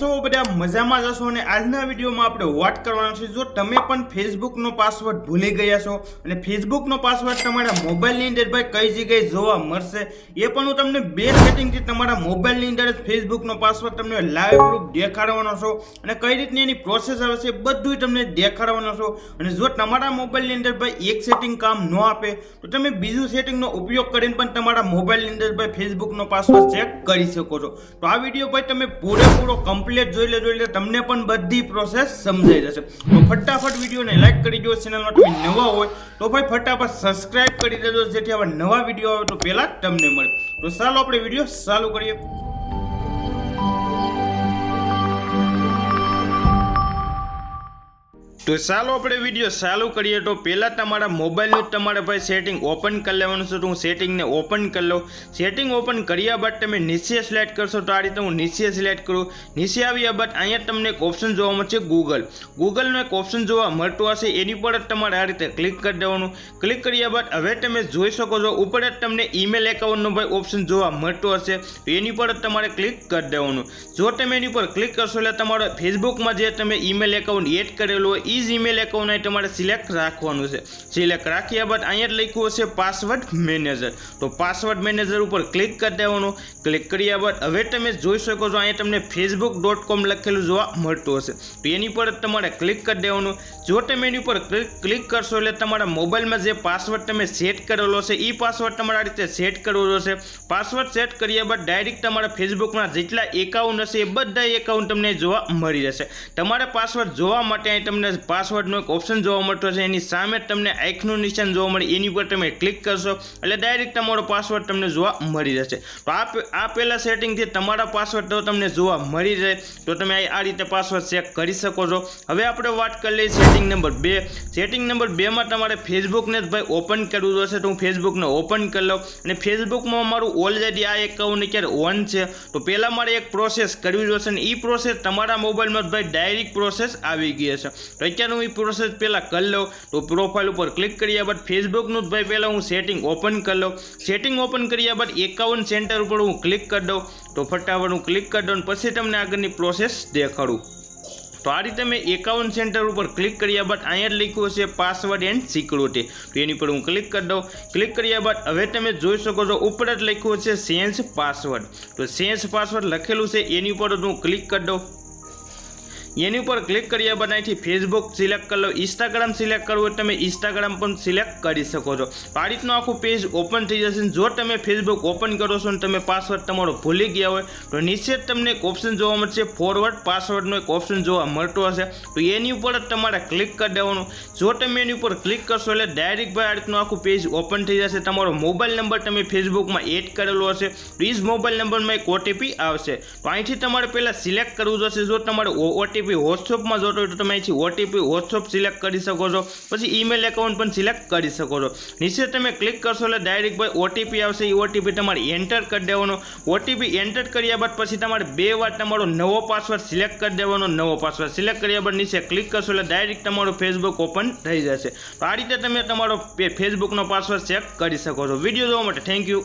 છો બધા? મજામાં જશો અને આજના વિડીયોમાં આપણે વાત કરવાના છે, જો તમે પણ ફેસબુકનો પાસવર્ડ ભૂલી ગયા છો, અને ફેસબુકનો પાસવર્ડ તમારા મોબાઈલની અંદર ભાઈ કઈ જગ્યાએ જોવા મળશે, એ પણ હું તમને બે સેટિંગથી તમારા મોબાઈલની અંદર જ ફેસબુકનો પાસવર્ડ તમને લાઈવ પ્રૂફ દેખાડવાનો છો, અને કઈ રીતની એની પ્રોસેસ આવે છે બધું તમને દેખાડવાનો છો. અને જો તમારા મોબાઈલની અંદર ભાઈ એક સેટિંગ કામ ન આપે, તો તમે બીજું સેટિંગનો ઉપયોગ કરીને પણ તમારા મોબાઈલની અંદર ભાઈ ફેસબુકનો પાસવર્ડ ચેક કરી શકો છો. તો આ વીડિયો ભાઈ તમે પૂરેપૂરો કમ્પ્લીટ જોઈ લેજો એટલે તમને પણ બધી પ્રોસેસ સમજાઈ જશે. તો ફટાફટ વિડીયોને લાઈક કરી દો ચેનલમાં તમે નવા હોય તો ભાઈ ફટાફટ સબસ્ક્રાઇબ કરી દેજો, જેથી આવા નવા વીડિયો આવે તો પહેલાં તમને મળે. તો ચાલો આપણે વીડિયો ચાલુ કરીએ. તો ચાલો આપણે વીડિયો ચાલુ કરીએ તો પહેલાં તમારા મોબાઈલનું જ તમારે ભાઈ સેટિંગ ઓપન કરી લેવાનું છે. તો હું સેટિંગને ઓપન કરી લઉં. સેટિંગ ઓપન કર્યા બાદ તમે નીચે સિલેક્ટ કરશો તો આ રીતે હું નીચે સિલેક્ટ કરું. નીચે આવ્યા બાદ અહીંયા તમને એક ઓપ્શન જોવા મળશે ગૂગલ ગૂગલનો એક ઓપ્શન જોવા મળતું હશે. એની પર જ તમારે આ રીતે ક્લિક કરી દેવાનું. ક્લિક કર્યા બાદ હવે તમે જોઈ શકો છો, ઉપર જ તમને ઈમેલ એકાઉન્ટનો ભાઈ ઓપ્શન જોવા મળતો હશે. તો એની પર જ તમારે ક્લિક કરી દેવાનું. જો તમે એની પર ક્લિક કરશો એટલે તમારો ફેસબુકમાં જે તમે ઈમેલ એકાઉન્ટ એડ કરેલું હોય એ જ ઈમેલ એકાઉન્ટ અહીં તમારે સિલેક્ટ રાખવાનું છે. સિલેક્ટ રાખ્યા બાદ અહીંયા જ લખ્યું હશે પાસવર્ડ મેનેજર તો પાસવર્ડ મેનેજર ઉપર ક્લિક કરી દેવાનું. ક્લિક કર્યા બાદ હવે તમે જોઈ શકો છો અહીંયા તમને ફેસબુક ડોટ કોમ લખેલું જોવા મળતું હશે. તો એની પર તમારે ક્લિક કરી દેવાનું. જો તમે એની ઉપર ક્લિક કરશો એટલે તમારા મોબાઈલમાં જે પાસવર્ડ તમે સેટ કરેલો છે એ પાસવર્ડ તમારા રીતે સેટ કરવો છે. પાસવર્ડ સેટ કર્યા બાદ ડાયરેક્ટ તમારા ફેસબુકના જેટલા એકાઉન્ટ હશે એ બધા એકાઉન્ટ તમને જોવા મળી જશે તમારા પાસવર્ડ જોવા માટે અહીં તમને પાસવર્ડનો એક ઓપ્શન જોવા મળતો છે. એની સામે તમને આંખનું નિશાન જોવા મળે. એની પર તમે ક્લિક કરશો એટલે ડાયરેક્ટ તમારો પાસવર્ડ તમને જોવા મળી જશે તો આ આ પહેલાં સેટિંગથી તમારા પાસવર્ડ તો તમને જોવા મળી જાય તો તમે આ રીતે પાસવર્ડ ચેક કરી શકો છો. હવે આપણે વાત કરી લઈએ સેટિંગ નંબર બે. સેટિંગ નંબર બેમાં તમારે ફેસબુકને જ ભાઈ ઓપન કરવું જોશે. તો હું ફેસબુકને ઓપન કરી લઉં. અને ફેસબુકમાં મારું ઓલરેડી આ એકાઉન્ટ અત્યારે ઓન છે. તો પહેલાં મારે એક પ્રોસેસ કરવી જોશે. ને એ પ્રોસેસ તમારા મોબાઈલમાં જ ભાઈ ડાયરેક્ટ પ્રોસેસ આવી ગઈ હશે. તો અત્યારે હું એ પ્રોસેસ પહેલાં કરી લઉં તો પ્રોફાઇલ ઉપર ક્લિક કર્યા બાદ ફેસબુકનું જ ભાઈ પહેલાં હું સેટિંગ ઓપન કરી લઉં સેટિંગ ઓપન કર્યા બાદ એકાઉન્ટ સેન્ટર ઉપર હું ક્લિક કરી દઉં. તો ફટાફટ હું ક્લિક કરી દઉં પછી તમને આગળની પ્રોસેસ દેખાડું. તો આ રીતે મેં એકાઉન્ટ સેન્ટર ઉપર ક્લિક કર્યા બાદ અહીંયા લખ્યું હશે પાસવર્ડ એન્ડ સિક્યુરિટી તો એની પર હું ક્લિક કરી દઉં. ક્લિક કર્યા બાદ હવે તમે જોઈ શકો છો ઉપર જ લખ્યું છે સેન્સ પાસવર્ડ તો સેન્સ પાસવર્ડ લખેલું છે, એની ઉપર જ હું ક્લિક કરી દઉં. એની ઉપર ક્લિક કર્યા અહીંથી ફેસબુક સિલેક્ટ કરી લો. ઇન્સ્ટાગ્રામ સિલેક્ટ કરવું હોય તમે ઇન્સ્ટાગ્રામ પણ સિલેક્ટ કરી શકો છો. આ રીતનું આખું પેજ ઓપન થઈ જશે જો તમે ફેસબુક ઓપન કરો છો અને તમે પાસવર્ડ તમારો ભૂલી ગયા હોય, તો નીચે તમને એક ઓપ્શન જોવા મળશે. ફોરવર્ડ પાસવર્ડનો એક ઓપ્શન જોવા મળતો હશે. તો એની ઉપર જ તમારે ક્લિક કરી દેવાનું. જો તમે એની ઉપર ક્લિક કરશો એટલે ડાયરેક્ટ ભાઈ આ રીતનું આખું પેજ ઓપન થઈ જશે. તમારો મોબાઈલ નંબર તમે ફેસબુકમાં એડ કરેલો હશે. તો એ મોબાઈલ નંબરમાં એક ઓટીપી આવશે. તો અહીંથી તમારે પહેલાં સિલેક્ટ કરવું જોશે જો તમારે ઓટીપી વોટ્સઅપમાં જોતો હોય તો તમે અહીંથી ઓટીપી વોટ્સઅપ સિલેક્ટ કરી શકો છો. પછી ઈમેલ એકાઉન્ટ પણ સિલેક્ટ કરી શકો છો. નીચે તમે ક્લિક કરશો એટલે ડાયરેક્ટ ભાઈ ઓટીપી આવશે. એ ઓટીપી તમારે એન્ટર કરી દેવાનો. ઓટીપી એન્ટર કર્યા બાદ પછી તમારે બે વાર તમારો નવો પાસવર્ડ સિલેક્ટ કરી દેવાનો. નવો પાસવર્ડ સિલેક્ટ કર્યા બાદ નીચે ક્લિક કરશો એટલે ડાયરેક્ટ તમારું ફેસબુક ઓપન થઈ જશે. તો આ રીતે તમે તમારો ફેસબુકનો પાસવર્ડ ચેક કરી શકો છો. વીડિયો જોવા માટે થેન્ક યુ